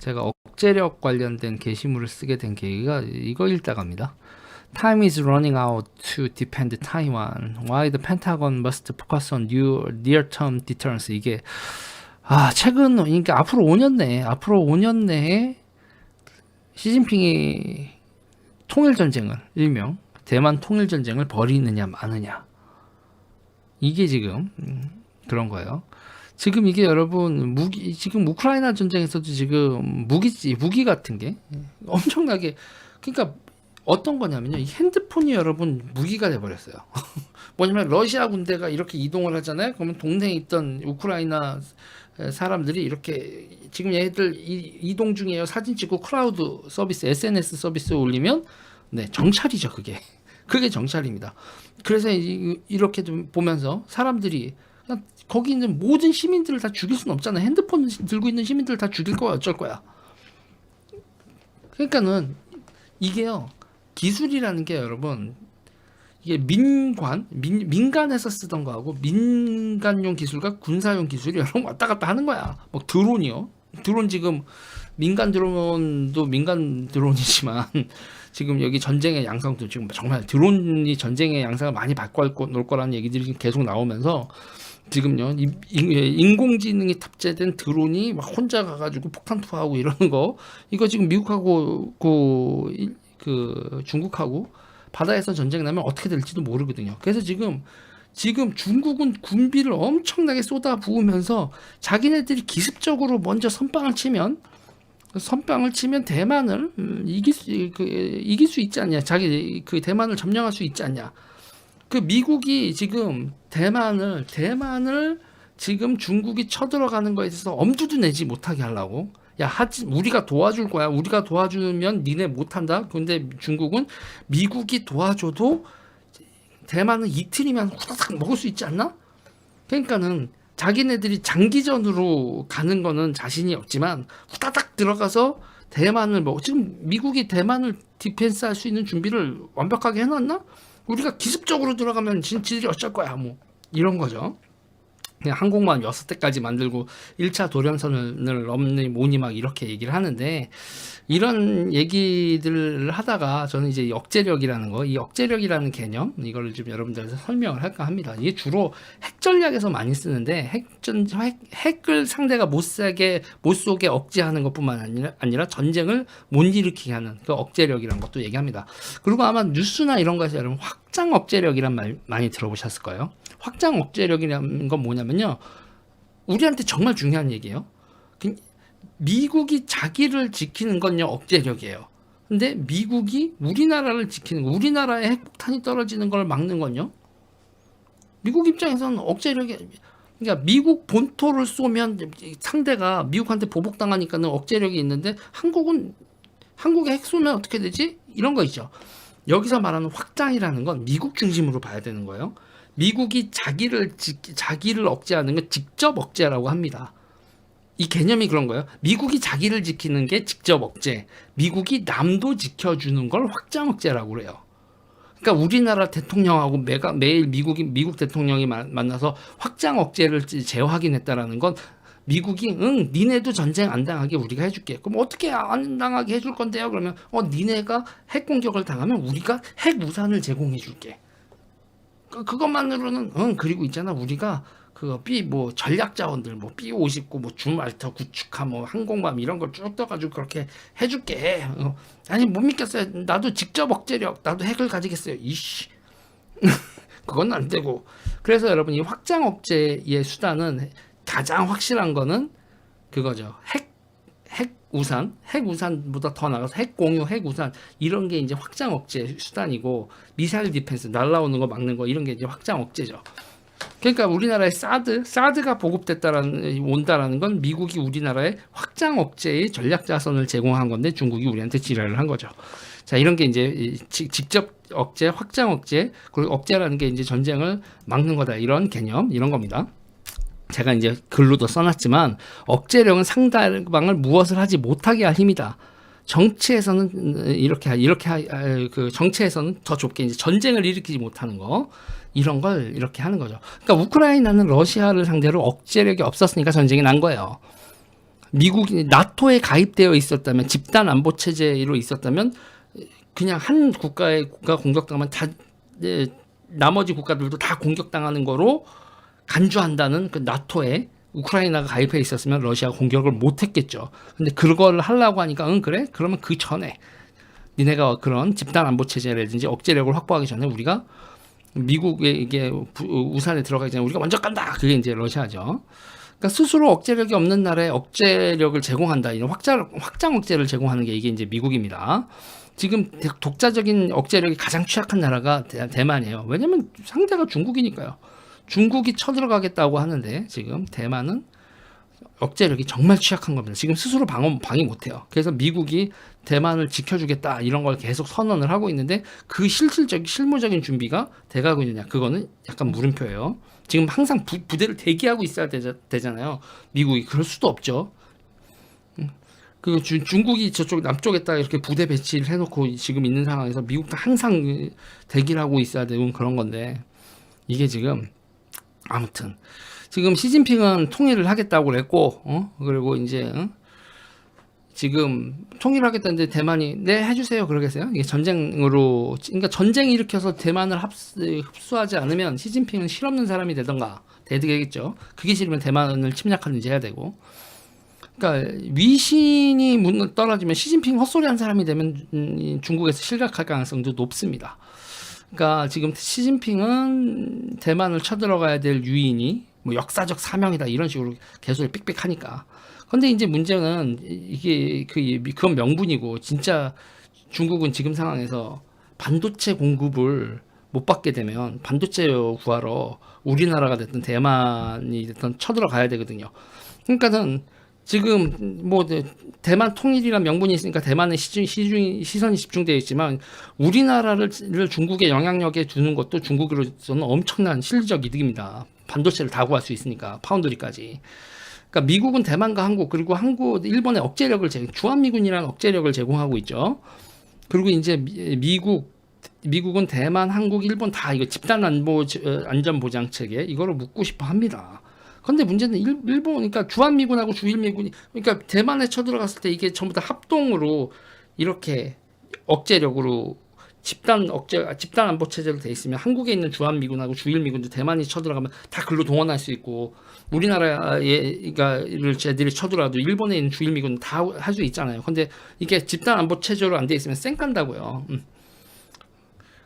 제가 억제력 관련된 게시물을 쓰게 된 계기가 이거 읽다갑니다. Time is running out to defend Taiwan. Why the Pentagon must focus on near-term deterrence. 이게 아 최근 그러니까 앞으로 5년 내에 앞으로 5년 내에 시진핑이 통일 전쟁을 일명 대만 통일 전쟁을 벌이느냐 마느냐 이게 지금 음, 그런 거예요. 지금 이게 여러분 무기 지금 우크라이나 전쟁에서도 지금 무기 무기 같은 게 엄청나게 그러니까 어떤 거냐면요. 이 핸드폰이 여러분 무기가 돼 버렸어요. 뭐냐면 러시아 군대가 이렇게 이동을 하잖아요. 그러면 동네에 있던 우크라이나 사람들이 이렇게 지금 얘들 이, 이동 중이에요. 사진 찍고 클라우드 서비스, SNS 서비스에 올리면 네, 정찰이죠, 그게. 그게 정찰입니다. 그래서 이, 이렇게 좀 보면서 사람들이 거기 있는 모든 시민들을 다 죽일 수는 없잖아요. 핸드폰 들고 있는 시민들을 다 죽일 거야, 어쩔 거야. 그러니까는 이게요. 기술이라는 게 여러분 이게 민관 민, 민간에서 쓰던 거하고 민간용 기술과 군사용 기술이 여러분 왔다 갔다 하는 거야. 뭐 드론이요. 드론 지금 민간 드론도 민간 드론이지만 지금 여기 전쟁의 양상도 지금 정말 드론이 전쟁의 양상을 많이 바꿔 놓을 거라는 얘기들이 계속 나오면서 지금요 인- 인- 인공지능이 탑재된 드론이 막 혼자 가가지고 폭탄 투하하고 이러는 거 이거 지금 미국하고 그, 일- 그 중국하고 바다에서 전쟁 나면 어떻게 될지도 모르거든요. 그래서 지금 지금 중국은 군비를 엄청나게 쏟아 부으면서 자기네들이 기습적으로 먼저 선빵을 치면 선빵을 치면 대만을 음, 이길 수 그, 이길 수 있지 않냐? 자기 그 대만을 점령할 수 있지 않냐? 그 미국이 지금 대만을 대만을 지금 중국이 쳐들어가는 거에 있어서 엄두도 내지 못하게 하려고. 야 하지 우리가 도와줄 거야. 우리가 도와주면 니네 못한다. 근데 중국은 미국이 도와줘도 대만은 이틀이면 후다닥 먹을 수 있지 않나? 그러니까는 자기네들이 장기전으로 가는 거는 자신이 없지만 후다닥 들어가서 대만을 뭐 지금 미국이 대만을 디펜스 할 수 있는 준비를 완벽하게 해놨나? 우리가 기습적으로 들어가면 진 지들이 어쩔 거야 뭐 이런 거죠. 그냥 항공모함 여섯 대까지 만들고 1차 도련선을 넘니 뭐니 막 이렇게 얘기를 하는데 이런 얘기들을 하다가 저는 이제 역제력이라는 거, 이 역제력이라는 개념 이거를 좀 여러분들한테 설명을 할까 합니다. 이게 주로 핵 전략에서 많이 쓰는데 핵전 핵, 핵을 상대가 못 쏘게 못 쏘게 억제하는 것뿐만 아니라 아니라 전쟁을 못 일으키게 하는 그 억제력이라는 것도 얘기합니다. 그리고 아마 뉴스나 이런 거에서 여러분 확장 억제력이란 말 많이 들어보셨을 거예요. 확장 억제력이라는 건 뭐냐면요. 우리한테 정말 중요한 얘기예요. 그 미국이 자기를 지키는 건요 억제력이에요. 근데 미국이 우리나라를 지키는 거, 우리나라에 핵폭탄이 떨어지는 걸 막는 건요. 미국 입장에서는 억제력이 그러니까 미국 본토를 쏘면 상대가 미국한테 보복당하니까는 억제력이 있는데 한국은 한국에 핵 쏘면 어떻게 되지? 이런 거 있죠. 여기서 말하는 확장이라는 건 미국 중심으로 봐야 되는 거예요. 미국이 자기를 지, 자기를 억제하는 건 직접 억제라고 합니다. 이 개념이 그런 거예요. 미국이 자기를 지키는 게 직접 억제, 미국이 남도 지켜주는 걸 확장 억제라고 그래요. 그러니까 우리나라 대통령하고 매가, 매일 미국이 미국 대통령이 마- 만나서 확장 억제를 재확인했다라는 건 미국이 응 니네도 전쟁 안 당하게 우리가 해줄게. 그럼 어떻게 안 당하게 해줄 건데요? 그러면 어 니네가 핵 공격을 당하면 우리가 핵 우산을 제공해줄게. 그, 그것만으로는 응 그리고 있잖아 우리가 그 B 뭐 전략 자원들 뭐 B59 뭐 주말터 구축함 뭐 항공모함 이런 걸 쭉 떠가지고 그렇게 해줄게. 어. 아니 못 믿겠어요. 나도 직접 억제력 나도 핵을 가지겠어요. 이씨. 그건 안 되고. 그래서 여러분 이 확장 억제의 수단은 가장 확실한 거는 그거죠. 핵, 핵 우산, 핵 우산보다 더 나가서 핵 공유, 핵 우산 이런 게 이제 확장 억제 수단이고 미사일 디펜스 날라오는 거 막는 거 이런 게 이제 확장 억제죠. 그러니까 우리나라의 사드, 사드가 보급됐다라는 온다라는 건 미국이 우리나라에 확장 억제의 전략 자선을 제공한 건데 중국이 우리한테 지랄을 한 거죠. 자 이런 게 이제 직접 억제, 확장 억제, 그리고 억제라는 게 이제 전쟁을 막는 거다 이런 개념 이런 겁니다. 제가 이제 글로도 써놨지만 억제력은 상대방을 무엇을 하지 못하게 할 힘이다. 정치에서는 이렇게 이렇게 하- 그 정치에서는 더 좁게 이제 전쟁을 일으키지 못하는 거 이런 걸 이렇게 하는 거죠. 그러니까 우크라이나는 러시아를 상대로 억제력이 없었으니까 전쟁이 난 거예요. 미국이 나토에 가입되어 있었다면 집단 안보 체제로 있었다면 그냥 한 국가의 국가 공격당하면 다 예, 나머지 국가들도 다 공격당하는 거로 간주한다는 그 나토에 우크라이나가 가입해 있었으면 러시아가 공격을 못 했겠죠. 근데 그걸 하려고 하니까 응 그래? 그러면 그 전에 니네가 그런 집단 안보 체제라든지 억제력을 확보하기 전에 우리가 미국의 이게 부- 우산에 들어가기 전에 우리가 먼저 간다. 그게 이제 러시아죠. 그러니까 스스로 억제력이 없는 나라에 억제력을 제공한다. 이런 확장 확장 억제를 제공하는 게 이게 이제 미국입니다. 지금 대- 독자적인 억제력이 가장 취약한 나라가 대, 대만이에요. 왜냐면 상대가 중국이니까요. 중국이 쳐들어가겠다고 하는데 지금 대만은 억제력이 정말 취약한 겁니다. 지금 스스로 방어 방위 못해요. 그래서 미국이 대만을 지켜주겠다 이런 걸 계속 선언을 하고 있는데 그 실질적 실무적인 준비가 돼가고 있느냐 그거는 약간 물음표예요. 지금 항상 부, 부대를 대기하고 있어야 되자, 되잖아요. 미국이 그럴 수도 없죠. 음. 그 주- 중국이 저쪽 남쪽에다 이렇게 부대 배치를 해놓고 지금 있는 상황에서 미국도 항상 그 대기를 하고 있어야 되는 그런 건데 이게 지금 아무튼. 지금 시진핑은 통일을 하겠다고 그랬고 어? 그리고 이제 어? 지금 통일하겠다는데 대만이 네 해주세요. 그러겠어요? 이게 전쟁으로 그러니까 전쟁 일으켜서 대만을 합수, 흡수하지 않으면 시진핑은 실없는 사람이 되던가. 되겠죠? 그게 싫으면 대만을 침략하든지 해야 되고. 그러니까 위신이 문 떨어지면 시진핑 헛소리한 사람이 되면 음, 중국에서 실각할 가능성도 높습니다. 그러니까 지금 시진핑은 대만을 쳐들어가야 될 유인이 뭐 역사적 사명이다 이런 식으로 개소리 삑삑하니까. 근데 이제 문제는 이게 그 그건 명분이고 진짜 중국은 지금 상황에서 반도체 공급을 못 받게 되면 반도체 구하러 우리나라가 됐든 대만이 됐든 쳐들어가야 되거든요. 그러니까는 지금 뭐 네, 대만 통일이란 명분이 있으니까 대만의 시중, 시중, 시선이 집중되어 있지만 우리나라를 중국의 영향력에 두는 것도 중국으로서는 엄청난 실리적 이득입니다. 반도체를 다 구할 수 있으니까 파운드리까지. 그러니까 미국은 대만과 한국 그리고 한국 일본의 억제력을 제 주한미군이라는 억제력을 제공하고 있죠. 그리고 이제 미, 미국 미국은 대만, 한국, 일본 다 이거 집단 안보 어, 안전 보장 체계 이거를 묻고 싶어 합니다. 근데 문제는 일, 일본 그러니까 주한미군하고 주일미군이 그러니까 대만에 쳐들어갔을 때 이게 전부 다 합동으로 이렇게 억제력으로 집단 억제 집단 안보 체제로 돼 있으면 한국에 있는 주한미군하고 주일미군도 대만이 쳐들어가면 다 글로 동원할 수 있고 우리나라에 그러니까를 쟤들이 쳐들어도 일본에 있는 주일미군 다 할 수 있잖아요. 근데 이게 집단 안보 체제로 안 돼 있으면 쌩 깐다고요. 음.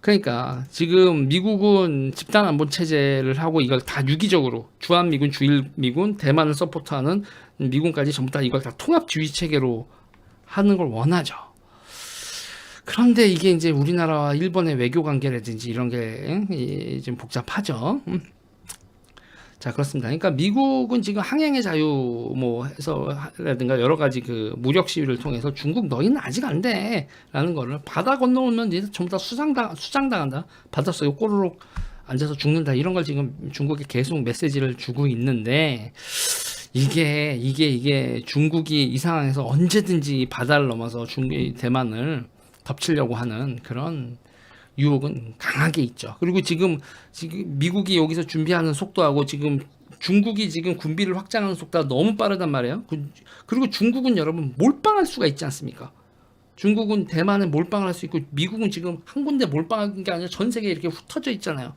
그러니까 지금 미국은 집단 안보 체제를 하고 이걸 다 유기적으로 주한 미군, 주일 미군, 대만을 서포트하는 미군까지 전부 다 이걸 다 통합주의 체계로 하는 걸 원하죠. 그런데 이게 이제 우리나라와 일본의 외교 관계라든지 이런 게좀 복잡하죠. 음. 자 그렇습니다. 그러니까 미국은 지금 항행의 자유 뭐 해서라든가 여러 가지 그 무력 시위를 통해서 중국 너희는 아직 안 돼 라는 거를 바다 건너오면 니들 전부 다 수장당 수장당한다. 바닷속에 꼬르륵 앉아서 죽는다 이런 걸 지금 중국에 계속 메시지를 주고 있는데 이게 이게 이게 중국이 이 상황에서 언제든지 바다를 넘어서 중국 대만을 덮치려고 하는 그런 유혹은 강하게 있죠. 그리고 지금 지금 미국이 여기서 준비하는 속도하고 지금 중국이 지금 군비를 확장하는 속도가 너무 빠르단 말이에요. 그- 그리고 중국은 여러분 몰빵할 수가 있지 않습니까? 중국은 대만에 몰빵을 할 수 있고 미국은 지금 한 군데 몰빵한 게 아니라 전 세계에 이렇게 흩어져 있잖아요.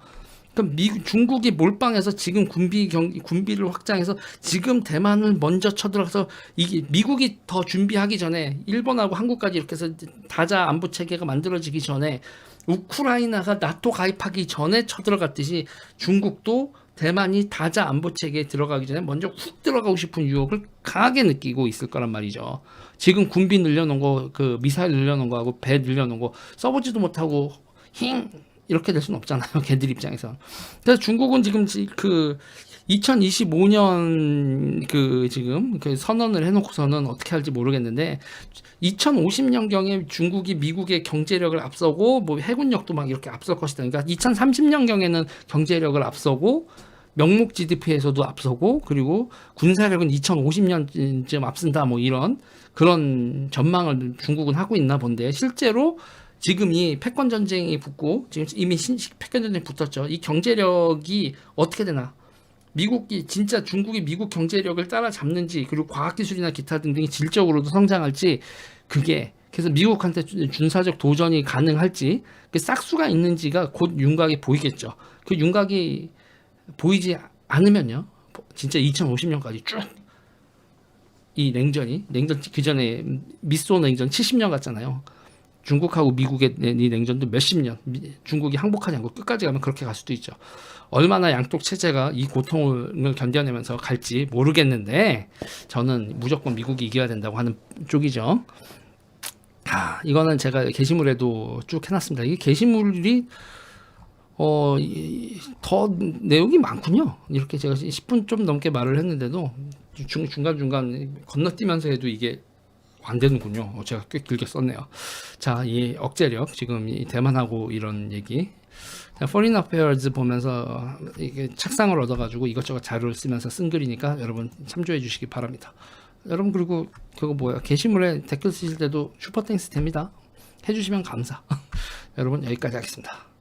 그럼 미 중국이 몰빵해서 지금 군비 경 군비를 확장해서 지금 대만을 먼저 쳐들어가서 이게 미국이 더 준비하기 전에 일본하고 한국까지 이렇게 해서 다자 안보 체계가 만들어지기 전에 우크라이나가 나토 가입하기 전에 쳐들어갔듯이 중국도 대만이 다자 안보 체계에 들어가기 전에 먼저 훅 들어가고 싶은 유혹을 강하게 느끼고 있을 거란 말이죠. 지금 군비 늘려놓은 거, 그 미사일 늘려놓은 거하고 배 늘려놓은 거 써보지도 못하고 힝 이렇게 될 수는 없잖아요. 걔들 입장에서. 그래서 중국은 지금 지- 그 2025년 그 지금 그 선언을 해놓고서는 어떻게 할지 모르겠는데 2050년 경에 중국이 미국의 경제력을 앞서고 뭐 해군력도 막 이렇게 앞설 것이다. 그러니까 2030년 경에는 경제력을 앞서고 명목 GDP에서도 앞서고 그리고 군사력은 2050년쯤 앞선다 뭐 이런 그런 전망을 중국은 하고 있나 본데 실제로 지금 이 패권 전쟁이 붙고 지금 이미 신 패권 전쟁이 붙었죠. 이 경제력이 어떻게 되나? 미국이 진짜 중국이 미국 경제력을 따라잡는지 그리고 과학기술이나 기타 등등이 질적으로도 성장할지 그게 그래서 미국한테 준- 군사적 도전이 가능할지 그 싹수가 있는지가 곧 윤곽이 보이겠죠. 그 윤곽이 보이지 않으면요, 진짜 2050년까지 쭉 이 냉전이 냉전 그 전에 미소 냉전 70년 갔잖아요. 중국하고 미국의 이 냉전도 몇십 년 미- 중국이 항복하지 않고 끝까지 가면 그렇게 갈 수도 있죠. 얼마나 양쪽 체제가 이 고통을 견뎌내면서 갈지 모르겠는데 저는 무조건 미국이 이겨야 된다고 하는 쪽이죠. 아, 이거는 제가 게시물에도 쭉 해놨습니다. 이게 게시물이 어, 이- 더 내용이 많군요. 이렇게 제가 10분 좀 넘게 말을 했는데도 중, 중간중간 건너뛰면서 해도 이게 안 되는군요. 어, 제가 꽤 길게 썼네요. 자, 이 억제력, 지금 이 대만하고 이런 얘기. 포린 어페어즈 보면서 이게 책상을 얻어가지고 이것저것 자료를 쓰면서 쓴 글이니까 여러분 참조해 주시기 바랍니다. 여러분 그리고 그거 뭐야 게시물에 댓글 쓰실 때도 슈퍼 땡스 됩니다. 해주시면 감사. 여러분 여기까지 하겠습니다.